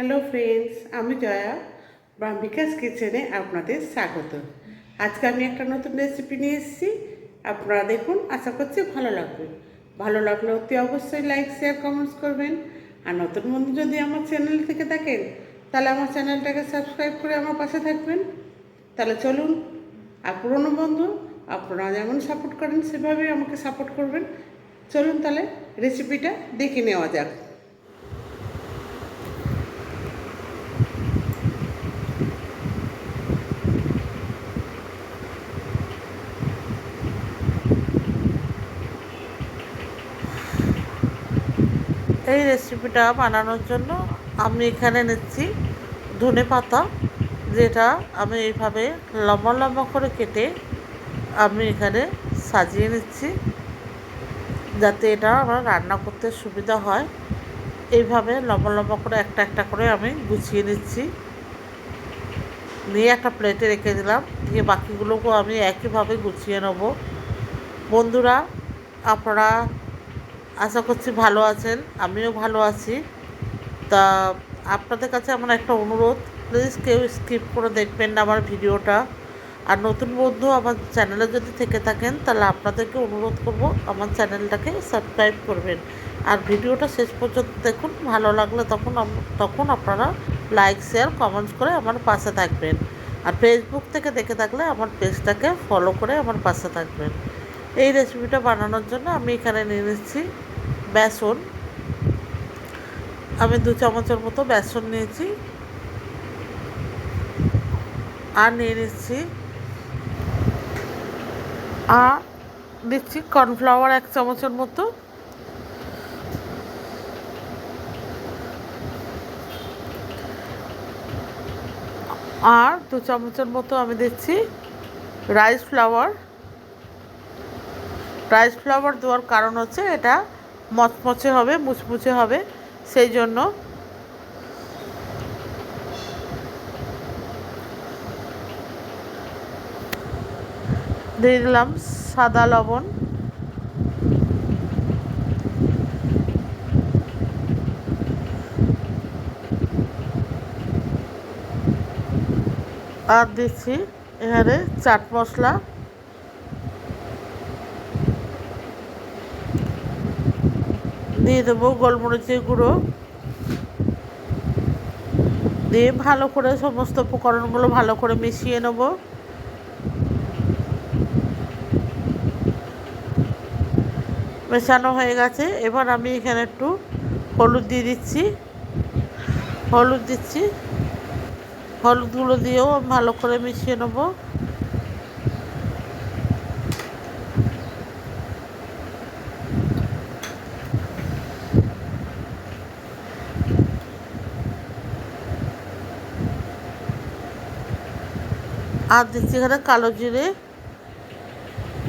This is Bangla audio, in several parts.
হ্যালো ফ্রেন্ডস, আমি জয়া বিকাশ কিচেনে আপনাদের স্বাগত। আজকে আমি একটা নতুন রেসিপি নিয়ে এসেছি। আপনারা দেখুন, আশা করছি ভালো লাগবে। ভালো লাগলে অতি অবশ্যই লাইক শেয়ার কমেন্টস করবেন। আর নতুন বন্ধু যদি আমার চ্যানেল থেকে থাকেন তাহলে আমার চ্যানেলটাকে সাবস্ক্রাইব করে আমার পাশে থাকবেন। তাহলে চলুন, আর পুরনো বন্ধু, আপনারা যেমন সাপোর্ট করেন, সেভাবেই আমাকে সাপোর্ট করবেন। চলুন তাহলে রেসিপিটা দেখে নেওয়া যাক। এই রেসিপিটা বানানোর জন্য আমি এখানে নিচ্ছি ধনে পাতা, যেটা আমি এইভাবে লম্বা লম্বা করে কেটে আমি এখানে সাজিয়ে নিচ্ছি, যাতে এটা আমার রান্না করতে সুবিধা হয়। এইভাবে লম্বা লম্বা করে একটা একটা করে আমি গুছিয়ে নিচ্ছি। নিয়ে একটা প্লেটে রেখে দিলাম, দিয়ে বাকিগুলোকেও আমি একইভাবে গুছিয়ে নেব। বন্ধুরা, আপনারা আশা করছি ভালো আছেন, আমিও ভালো আছি। তা আপনাদের কাছে আমার একটা অনুরোধ প্লিজ কেউ স্কিপ করে দেখবেন না আমার ভিডিওটা। আর নতুন বন্ধু আমার চ্যানেলে যদি থেকে থাকেন, তাহলে আপনাদেরকে অনুরোধ করব আমার চ্যানেলটাকে সাবস্ক্রাইব করবেন। আর ভিডিওটা শেষ পর্যন্ত দেখুন, ভালো লাগলে তখন তখন আপনারা লাইক শেয়ার কমেন্টস করে আমার পাশে থাকবেন। আর ফেসবুক থেকে দেখে থাকলে আমার পেজটাকে ফলো করে আমার পাশে থাকবেন। এই রেসিপিটা বানানোর জন্য আমি এখানে নিয়ে নিচ্ছি। বেসন। আমি দু চামচের মতো বেসন নিয়েছি। আর নিয়ে নিচ্ছি। আর দিচ্ছি কর্নফ্লাওয়ার এক চামচের মতো। আর দু চামচের মতো আমি দিচ্ছি রাইস ফ্লাওয়ার। রাইস ফ্লাওয়ার দেওয়ার কারণ হচ্ছে এটা মচমচে হবে, মুচমুচে হবে, সেই জন্য দিয়ে দিলাম সাদা লবণ। আর দিচ্ছি এখানে চাট মশলা। দিয়ে দেবো গোলমরিচের গুঁড়ো। দিয়ে ভালো করে সমস্ত উপকরণগুলো ভালো করে মিশিয়ে নেব। মেশানো হয়ে গেছে। এবার আমি এখানে একটু হলুদ দিয়ে দিচ্ছি। হলুদ দিচ্ছি। হলুদগুলো দিয়েও ভালো করে মিশিয়ে নেব। আর দিচ্ছি এখানে, কালো জিরে।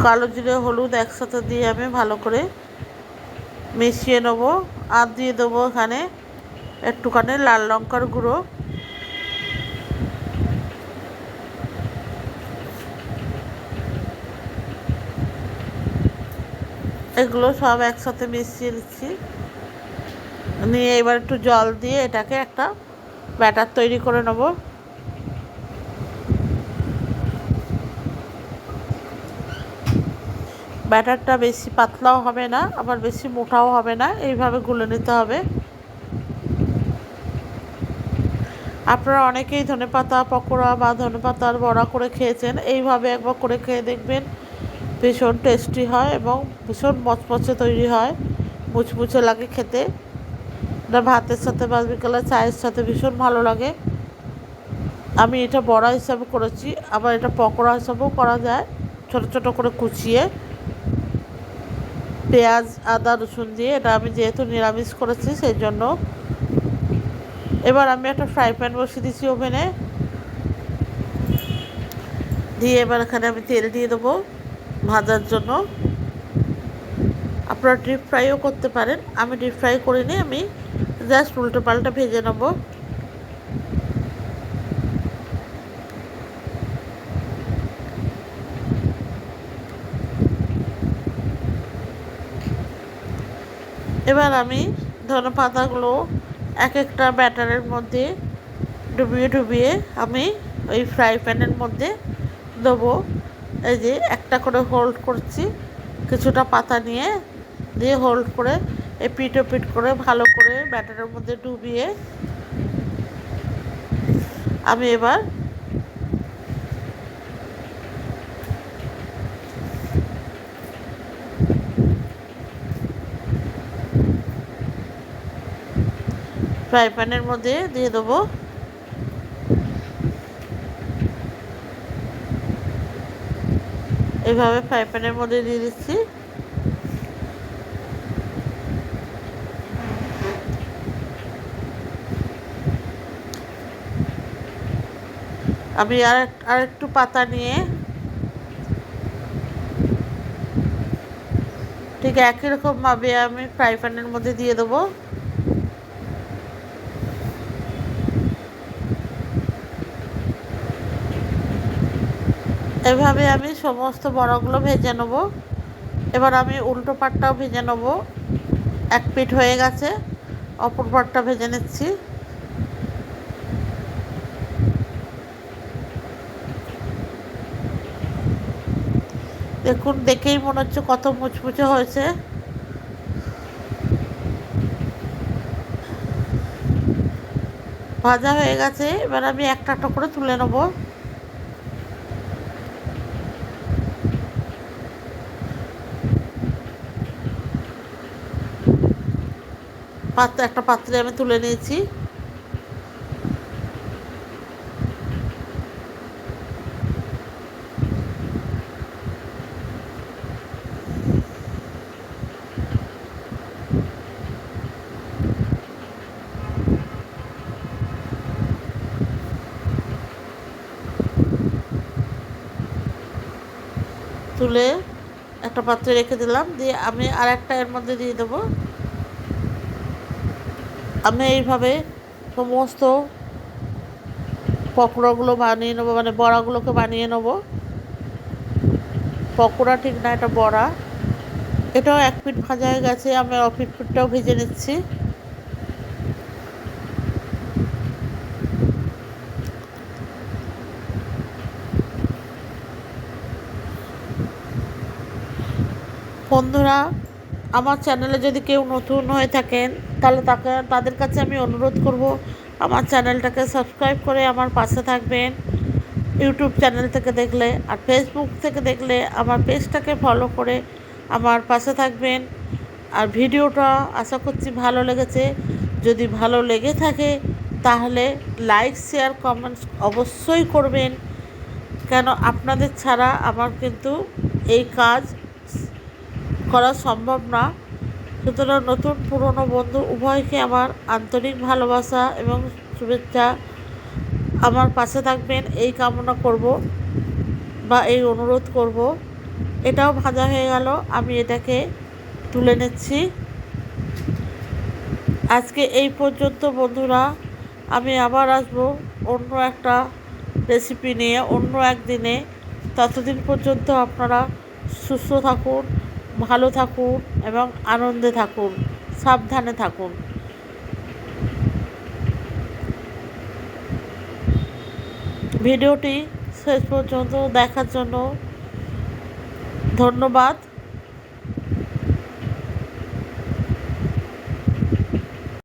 কালো জিরে, হলুদ একসাথে দিয়ে আমি ভালো করে মিশিয়ে নেব। আর দিয়ে দেবো এখানে একটুখানি লাল লঙ্কার গুঁড়ো। এগুলো সব একসাথে মিশিয়ে দিচ্ছি। নিয়ে এবার একটু জল দিয়ে এটাকে একটা ব্যাটার তৈরি করে নেব। ব্যাটারটা বেশি পাতলাও হবে না, আবার বেশি মোটাও হবে না, এইভাবে গুলে নিতে হবে। আপনারা অনেকেই ধনেপাতা, পকোড়া বা ধনেপাতার বড়া করে খেয়েছেন, এইভাবে একবার করে খেয়ে দেখবেন ভীষণ টেস্টি হয় এবং ভীষণ মচমচে তৈরি হয়, মুচমুচে লাগে খেতে। এটা ভাতের সাথে বা বিকালে চায়ের সাথে ভীষণ ভালো লাগে। আমি এটা বড়া হিসাবে করেছি, আবার এটা পকোড়া হিসাবেও করা যায়, ছোট ছোট করে কুচিয়ে। পেঁয়াজ, আদা, রসুন দিয়ে এটা আমি যেহেতু নিরামিষ করেছি সেই জন্য এবার আমি একটা ফ্রাই প্যান বসিয়ে দিচ্ছি ওভেনে দিয়ে এবার এখানে আমি তেল দিয়ে দেবো ভাজার জন্য। আপনারা ডিপ ফ্রাইও করতে পারেন। আমি ডিপ ফ্রাই করিনি, আমি জাস্ট উল্টো পাল্টা ভেজে নেব। এবার আমি ধনে পাতাগুলো এক একটা ব্যাটারের মধ্যে ডুবিয়ে ডুবিয়ে আমি ওই ফ্রাই প্যানের মধ্যে দেবো। এই যে একটা করে হোল্ড করছি, কিছুটা পাতা নিয়ে দিয়ে হোল্ড করে এই পিট পিট করে ভালো করে ব্যাটারের মধ্যে ডুবিয়ে আমি এবার ফ্রাই প্যানের মধ্যে দিয়ে দেবো। এইভাবে ফ্রাই প্যানের মধ্যে দিয়ে দিচ্ছি। আমি আর আর একটু পাতা নিয়ে ঠিক একই রকম ভাবে আমি ফ্রাই প্যানের মধ্যে দিয়ে দেবো। এভাবে আমি সমস্ত বড়াগুলো ভেজে নেব। এবার আমি উল্টো পাটটাও ভেজে নেব। এক পিঠ হয়ে গেছে, অপর পাটটা ভেজে নিচ্ছি। দেখুন, দেখেই মনে হচ্ছে কত মুচমুচে হয়েছে। ভাজা হয়ে গেছে, এবার আমি একটা একটা করে তুলে নেব। পাত্র, একটা পাত্রে আমি তুলে নিয়েছি। তুলে একটা পাত্রে রেখে দিলাম, দিয়ে আমি আর একটা এর মধ্যে দিয়ে দেবো। আমি এইভাবে সমস্ত পকোড়াগুলো বানিয়ে নেব মানে বড়াগুলোকে বানিয়ে নেব। পকোড়া ঠিক না, এটা বড়া। এটাও এক ফিট ভাজা হয়ে গেছে আমি অপিট ফিটটাও ভেজে নিচ্ছি। বন্ধুরা, আমার চ্যানেলে যদি কেউ নতুন হয়ে থাকেন তাহলে তাকে, তাদের কাছে আমি অনুরোধ করব, আমার চ্যানেলটাকে সাবস্ক্রাইব করে আমার পাশে থাকবেন, ইউটিউব চ্যানেল থেকে দেখলে, আর ফেসবুক থেকে দেখলে, আমার পেজটাকে ফলো করে আমার পাশে থাকবেন। আর ভিডিওটা আশা করছি ভালো লেগেছে। যদি ভালো লেগে থাকে, তাহলে লাইক, শেয়ার, কমেন্টস অবশ্যই করবেন। কেন, আপনাদের ছাড়া আমার কিন্তু এই কাজ করা সম্ভব না। সুতরাং নতুন পুরনো বন্ধু উভয়কে আমার আন্তরিক ভালোবাসা এবং শুভেচ্ছা। আমার পাশে থাকবেন, এই কামনা করব বা এই অনুরোধ করব। এটাও ভাজা হয়ে গেল, আমি এটাকে তুলে নিচ্ছি। আজকে এই পর্যন্ত বন্ধুরা, আমি আবার আসব অন্য একটা রেসিপি নিয়ে, অন্য একদিনে। ততদিন পর্যন্ত আপনারা সুস্থ থাকুন ভালো থাকুন এবং আনন্দে থাকুন সাবধানে থাকুন। ভিডিওটি শেষ পর্যন্ত দেখার জন্য ধন্যবাদ।